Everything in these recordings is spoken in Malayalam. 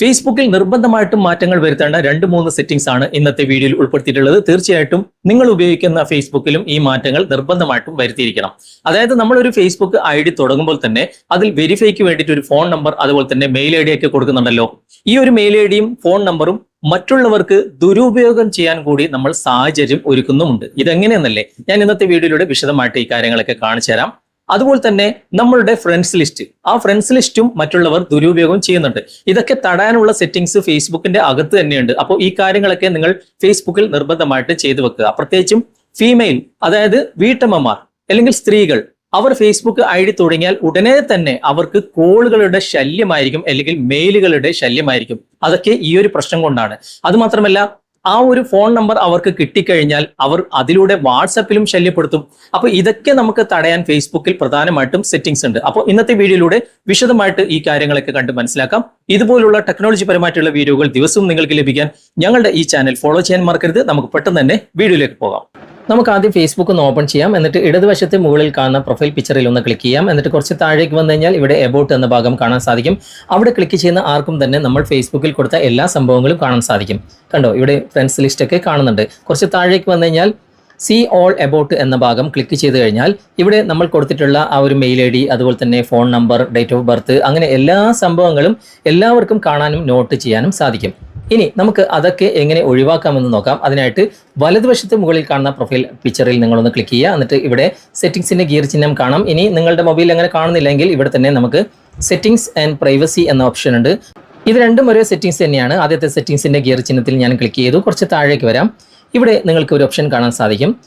ഫേസ്ബുക്കിൽ നിർബന്ധമായിട്ടും മാറ്റങ്ങൾ വരുത്തേണ്ട രണ്ട് മൂന്ന് സെറ്റിംഗ്സ് ആണ് ഇന്നത്തെ വീഡിയോയിൽ ഉൾപ്പെടുത്തിയിട്ടുള്ളത്. തീർച്ചയായിട്ടും നിങ്ങൾ ഉപയോഗിക്കുന്ന ഫേസ്ബുക്കിലും ഈ മാറ്റങ്ങൾ നിർബന്ധമായിട്ടും വരുത്തിയിരിക്കണം. അതായത് നമ്മൾ ഒരു ഫേസ്ബുക്ക് ഐ ഡി തുടങ്ങുമ്പോൾ തന്നെ അതിൽ വെരിഫൈക്ക് വേണ്ടിയിട്ട് ഒരു ഫോൺ നമ്പർ അതുപോലെ തന്നെ മെയിൽ ഐ ഡി ഒക്കെ കൊടുക്കുന്നുണ്ടല്ലോ. ഈ ഒരു മെയിൽ ഐ ഡിയും ഫോൺ നമ്പറും മറ്റുള്ളവർക്ക് ദുരുപയോഗം ചെയ്യാൻ കൂടി നമ്മൾ സാഹചര്യം ഒരുക്കുന്നുമുണ്ട്. ഇതെങ്ങനെയെന്നല്ലേ? ഞാൻ ഇന്നത്തെ വീഡിയോയിലൂടെ വിശദമായിട്ട് ഈ കാര്യങ്ങളൊക്കെ കാണിച്ചു തരാം അതുപോലെ തന്നെ നമ്മളുടെ ഫ്രണ്ട്സ് ലിസ്റ്റ് ആ ഫ്രണ്ട്സ് ലിസ്റ്റും മറ്റുള്ളവർ ദുരുപയോഗം ചെയ്യുന്നുണ്ട്. ഇതൊക്കെ തടയാനുള്ള സെറ്റിംഗ്സ് ഫേസ്ബുക്കിന്റെ അകത്ത് തന്നെയുണ്ട്. അപ്പോൾ ഈ കാര്യങ്ങളൊക്കെ നിങ്ങൾ ഫേസ്ബുക്കിൽ നിർബന്ധമായിട്ട് ചെയ്തു വെക്കുക. പ്രത്യേകിച്ചും ഫീമെയിൽ അതായത് വീട്ടമ്മമാർ അല്ലെങ്കിൽ സ്ത്രീകൾ അവർ ഫേസ്ബുക്ക് ഐ ഡി തുടങ്ങിയാൽ ഉടനെ തന്നെ അവർക്ക് കോളുകളുടെ ശല്യമായിരിക്കും അല്ലെങ്കിൽ മെയിലുകളുടെ ശല്യമായിരിക്കും. അതൊക്കെ ഈ ഒരു പ്രശ്നം കൊണ്ടാണ്. അത് മാത്രമല്ല ആ ഒരു ഫോൺ നമ്പർ അവർക്ക് കിട്ടിക്കഴിഞ്ഞാൽ അവർ അതിലൂടെ വാട്സപ്പിലും ശല്യപ്പെടുത്തും. അപ്പൊ ഇതൊക്കെ നമുക്ക് തടയാൻ ഫേസ്ബുക്കിൽ പ്രധാനമായിട്ടും സെറ്റിംഗ്സ് ഉണ്ട്. അപ്പോൾ ഇന്നത്തെ വീഡിയോയിലൂടെ വിശദമായിട്ട് ഈ കാര്യങ്ങളൊക്കെ കണ്ട് മനസ്സിലാക്കാം. ഇതുപോലുള്ള ടെക്നോളജി പരമായിട്ടുള്ള വീഡിയോകൾ ദിവസവും നിങ്ങൾക്ക് ലഭിക്കാൻ ഞങ്ങളുടെ ഈ ചാനൽ ഫോളോ ചെയ്യാൻ മറക്കരുത്. നമുക്ക് പെട്ടെന്ന് തന്നെ വീഡിയോയിലേക്ക് പോകാം. നമുക്ക് ആദ്യം ഫേസ്ബുക്ക് ഒന്ന് ഓപ്പൺ ചെയ്യാം. എന്നിട്ട് ഇടതുവശത്തെ മുകളിൽ കാണുന്ന പ്രൊഫൈൽ പിക്ചറിൽ ഒന്ന് ക്ലിക്ക് ചെയ്യാം. എന്നിട്ട് കുറച്ച് താഴേക്ക് വന്നു കഴിഞ്ഞാൽ ഇവിടെ എബൌട്ട് എന്ന ഭാഗം കാണാൻ സാധിക്കും. അവിടെ ക്ലിക്ക് ചെയ്യുന്ന ആർക്കും തന്നെ നമ്മൾ ഫേസ്ബുക്കിൽ കൊടുത്ത എല്ലാ സംഭവങ്ങളും കാണാൻ സാധിക്കും. കണ്ടോ? ഇവിടെ ഫ്രണ്ട്സ് ലിസ്റ്റ് ഒക്കെ കാണുന്നുണ്ട്. കുറച്ച് താഴേക്ക് വന്നു കഴിഞ്ഞാൽ സി ഓൾ എബൌട്ട് എന്ന ഭാഗം ക്ലിക്ക് ചെയ്ത് കഴിഞ്ഞാൽ ഇവിടെ നമ്മൾ കൊടുത്തിട്ടുള്ള ആ ഒരു മെയിൽ ഐ ഡി അതുപോലെ തന്നെ phone number date of birth അങ്ങനെ എല്ലാ സംഭവങ്ങളും എല്ലാവർക്കും കാണാനും നോട്ട് ചെയ്യാനും സാധിക്കും. ഇനി നമുക്ക് അതൊക്കെ എങ്ങനെ ഒഴിവാക്കാമെന്ന് നോക്കാം. അതിനായിട്ട് വലതുവശത്ത് മുകളിൽ കാണുന്ന പ്രൊഫൈൽ പിക്ചറിൽ നിങ്ങളൊന്ന് ക്ലിക്ക് ചെയ്യുക. എന്നിട്ട് ഇവിടെ സെറ്റിംഗ്സിന്റെ ഗിയർ ചിഹ്നം കാണാം. ഇനി നിങ്ങളുടെ മൊബൈൽ അങ്ങനെ കാണുന്നില്ലെങ്കിൽ ഇവിടെ തന്നെ നമുക്ക് സെറ്റിംഗ്സ് ആൻഡ് പ്രൈവസി എന്ന ഓപ്ഷൻ ഉണ്ട്. ഇത് രണ്ടും ഒരേ സെറ്റിംഗ്സ് തന്നെയാണ്. ആദ്യത്തെ സെറ്റിംഗ്സിന്റെ ഗിയർ ചിഹ്നത്തിൽ ഞാൻ ക്ലിക്ക് ചെയ്തു. കുറച്ച് താഴേക്ക് വരാം. ഇവിടെ നിങ്ങൾക്ക് ഒരു ഓപ്ഷൻ കാണാൻ സാധിക്കും.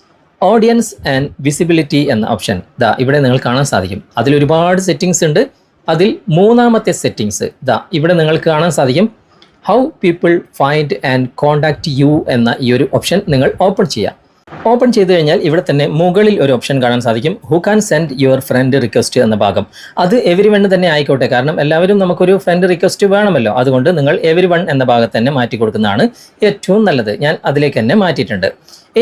ഓഡിയൻസ് ആൻഡ് വിസിബിലിറ്റി എന്ന ഓപ്ഷൻ ദാ ഇവിടെ നിങ്ങൾ കാണാൻ സാധിക്കും. അതിൽ ഒരുപാട് സെറ്റിംഗ്സ് ഉണ്ട്. അതിൽ മൂന്നാമത്തെ സെറ്റിംഗ്സ് ദാ ഇവിടെ നിങ്ങൾക്ക് കാണാൻ സാധിക്കും. How people find and contact you എന്ന ഈ ഒരു ഓപ്ഷൻ നിങ്ങൾ ഓപ്പൺ ചെയ്യുക ഓപ്പൺ ചെയ്തു കഴിഞ്ഞാൽ ഇവിടെ തന്നെ മുകളിൽ ഒരു ഓപ്ഷൻ കാണാൻ സാധിക്കും. Who can send your friend request എന്ന ഭാഗം. അത് എവരി വൺ തന്നെ ആയിക്കോട്ടെ. കാരണം എല്ലാവരും നമുക്കൊരു ഫ്രണ്ട് റിക്വസ്റ്റ് വേണമല്ലോ. അതുകൊണ്ട് നിങ്ങൾ എവരി വൺ എന്ന ഭാഗത്ത് തന്നെ മാറ്റി കൊടുക്കുന്നതാണ് ഏറ്റവും നല്ലത്. ഞാൻ അതിലേക്ക് തന്നെ മാറ്റിയിട്ടുണ്ട്.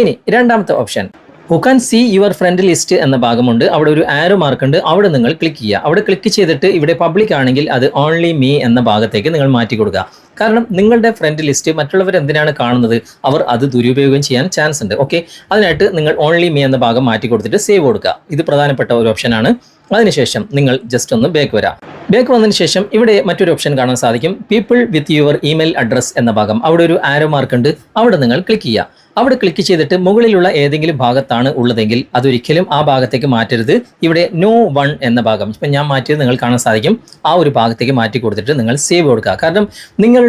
ഇനി രണ്ടാമത്തെ option who can see your friend list എന്ന ഭാഗമുണ്ട്. അവിടെ ഒരു ആരോ മാർക്ക് ഉണ്ട്. അവിടെ നിങ്ങൾ ക്ലിക്ക് ചെയ്യുക. അവിടെ ക്ലിക്ക് ചെയ്തിട്ട് ഇവിടെ പബ്ലിക് ആണെങ്കിൽ അത് ഓൺലി മീ എന്ന ഭാഗത്തേക്ക് നിങ്ങൾ മാറ്റി കൊടുക്കുക. കാരണം നിങ്ങളുടെ ഫ്രണ്ട് ലിസ്റ്റ് മറ്റുള്ളവർ എന്തിനാണ് കാണുന്നത്? അവർ അത് ദുരുപയോഗം ചെയ്യാൻ ചാൻസ് ഉണ്ട്. ഓക്കെ അതിനായിട്ട് നിങ്ങൾ ഓൺലി മീ എന്ന ഭാഗം മാറ്റി കൊടുത്തിട്ട് സേവ് കൊടുക്കുക. ഇത് പ്രധാനപ്പെട്ട ഒരു ഓപ്ഷനാണ് അതിനുശേഷം നിങ്ങൾ ജസ്റ്റ് ഒന്ന് ബാക്ക് വരാം. ബാക്ക് വന്നതിന് ശേഷം ഇവിടെ മറ്റൊരു ഓപ്ഷൻ കാണാൻ സാധിക്കും. People with your email address എന്ന ഭാഗം. അവിടെ ഒരു ആരോ മാർക്ക് ഉണ്ട്. അവിടെ നിങ്ങൾ ക്ലിക്ക് ചെയ്യുക. അവിടെ ക്ലിക്ക് ചെയ്തിട്ട് മുകളിലുള്ള ഏതെങ്കിലും ഭാഗത്താണ് ഉള്ളതെങ്കിൽ അതൊരിക്കലും ആ ഭാഗത്തേക്ക് മാറ്റരുത്. ഇവിടെ നോ വൺ എന്ന ഭാഗം. ഇപ്പം ഞാൻ മാറ്റിയത് നിങ്ങൾ കാണാൻ സാധിക്കും. ആ ഒരു ഭാഗത്തേക്ക് മാറ്റി കൊടുത്തിട്ട് നിങ്ങൾ സേവ് കൊടുക്കുക. കാരണം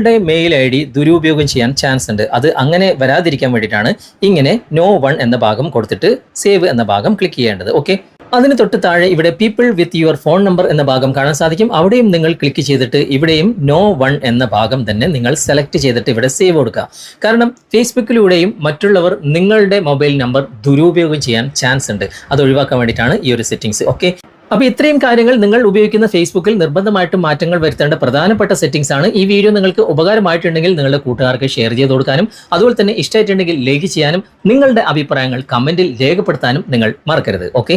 നിങ്ങളുടെ മെയിൽ ഐ ഡി ദുരുപയോഗം ചെയ്യാൻ ചാൻസ് ഉണ്ട്. അത് അങ്ങനെ വരാതിരിക്കാൻ വേണ്ടിയിട്ടാണ് ഇങ്ങനെ നോ വൺ എന്ന ഭാഗം കൊടുത്തിട്ട് സേവ് എന്ന ഭാഗം ക്ലിക്ക് ചെയ്യേണ്ടത്. ഓക്കെ അതിന് തൊട്ട് താഴെ ഇവിടെ people with your phone number എന്ന ഭാഗം കാണാൻ സാധിക്കും. അവിടെയും നിങ്ങൾ ക്ലിക്ക് ചെയ്തിട്ട് ഇവിടെയും നോ വൺ എന്ന ഭാഗം തന്നെ നിങ്ങൾ സെലക്ട് ചെയ്തിട്ട് ഇവിടെ സേവ് കൊടുക്കുക. കാരണം ഫേസ്ബുക്കിലൂടെയും മറ്റുള്ളവർ നിങ്ങളുടെ മൊബൈൽ നമ്പർ ദുരുപയോഗം ചെയ്യാൻ ചാൻസ് ഉണ്ട്. അത് ഒഴിവാക്കാൻ വേണ്ടിയിട്ടാണ് ഈ ഒരു സെറ്റിംഗ്സ് ഓക്കെ അപ്പോൾ ഇത്രയും കാര്യങ്ങൾ നിങ്ങൾ ഉപയോഗിക്കുന്ന ഫേസ്ബുക്കിൽ നിർബന്ധമായിട്ടും മാറ്റങ്ങൾ വരുത്തേണ്ട പ്രധാനപ്പെട്ട സെറ്റിംഗ്സ് ആണ്. ഈ വീഡിയോ നിങ്ങൾക്ക് ഉപകാരമായിട്ടുണ്ടെങ്കിൽ നിങ്ങളുടെ കൂട്ടുകാർക്ക് ഷെയർ ചെയ്ത് കൊടുക്കാനും അതുപോലെ തന്നെ ഇഷ്ടമായിട്ടുണ്ടെങ്കിൽ ലൈക്ക് ചെയ്യാനും നിങ്ങളുടെ അഭിപ്രായങ്ങൾ കമന്റിൽ രേഖപ്പെടുത്താനും നിങ്ങൾ മറക്കരുത്. ഓക്കെ